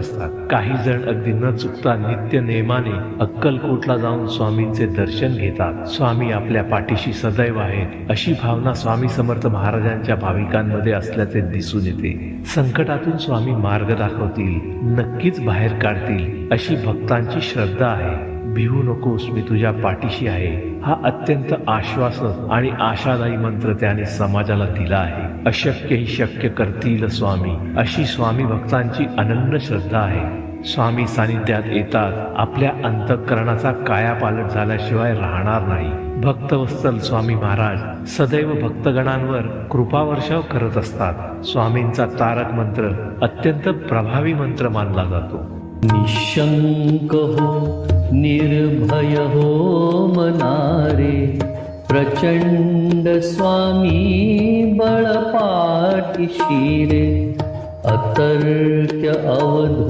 असतात. काही जण अगदी न चुकता नित्य नेमाने अक्कलकोटला जाऊन स्वामींचे दर्शन घेतात. स्वामी आपल्या पाठीशी सदैव आहेत. अशी भावना स्वामी समर्थ महाराजांच्या भाविकांमध्ये असल्याचे दिसून येते. संकटातून स्वामी मार्ग दाखवतील. नक्कीच बाहेर काढतील. अशी भक्तांची श्रद्धा आहे. भिवू नकोस मी तुझ्या पाठीशी आहे. हा अत्यंत आश्वासक आणि आशादायी मंत्र त्याने समाजाला दिला आहे. अशक्य ही शक्य करतील स्वामी. अशी स्वामी भक्तांची अनन्य श्रद्धा आहे. स्वामी सानिध्यात येतात. आपल्या अंतःकरणाचा कायापालट झाल्याशिवाय राहणार नाही. भक्तवत्सल स्वामी महाराज सदैव भक्तगणांवर कृपावर्षाव करत असतात. स्वामींचा तारक मंत्र अत्यंत प्रभावी मंत्र मानला जातो. निशंक हो निर्भय हो मनारे प्रचंड स्वामी बळपाठी शिरे अतर्क्य अवधू